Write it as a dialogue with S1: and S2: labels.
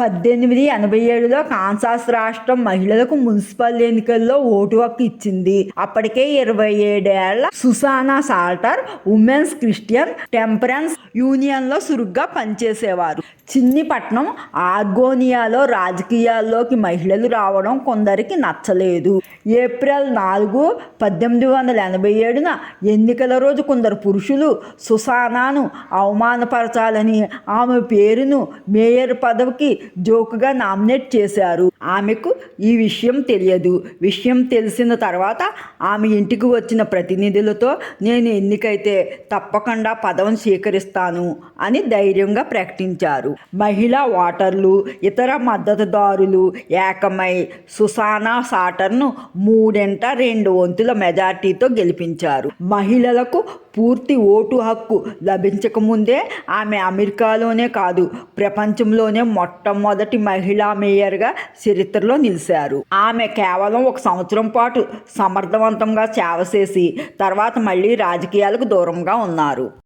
S1: పద్దెనిమిది ఎనభై ఏడులో కాన్సాస్ రాష్ట్రం మహిళలకు మున్సిపల్ ఎన్నికల్లో ఓటు హక్కు ఇచ్చింది. అప్పటికే ఇరవై ఏడేళ్ళ Susanna Salter women's Christian temperance యూనియన్లో చురుగ్గా పనిచేసేవారు. చిన్నిపట్నం ఆర్గోనియాలో రాజకీయాల్లోకి మహిళలు రావడం కొందరికి నచ్చలేదు. ఏప్రిల్ నాలుగు పద్దెనిమిది వందల ఎనభై ఏడున ఎన్నికల రోజు కొందరు పురుషులు సుసానాను అవమానపరచాలని ఆమె పేరును మేయర్ పదవికి జోకుగా నామినేట్ చేశారు. ఆమెకు ఈ విషయం తెలియదు. విషయం తెలిసిన తర్వాత ఆమె ఇంటికి వచ్చిన ప్రతినిధులతో నేను ఎన్నికైతే తప్పకుండా పదవిని స్వీకరిస్తాను అని ధైర్యంగా ప్రకటించారు. మహిళా ఓటర్లు ఇతర మద్దతుదారులు ఏకమై సుసానా సాటర్ను మూడింట రెండు వంతుల మెజార్టీతో గెలిపించారు. మహిళలకు పూర్తి ఓటు హక్కు లభించకముందే ఆమె అమెరికాలోనే కాదు ప్రపంచంలోనే మొట్టమొదటి మహిళా మేయర్గా చరిత్రలో నిలిచారు. ఆమె కేవలం ఒక సంవత్సరం పాటు సమర్థవంతంగా సేవ చేసి తర్వాత మళ్ళీ రాజకీయాలకు దూరంగా ఉన్నారు.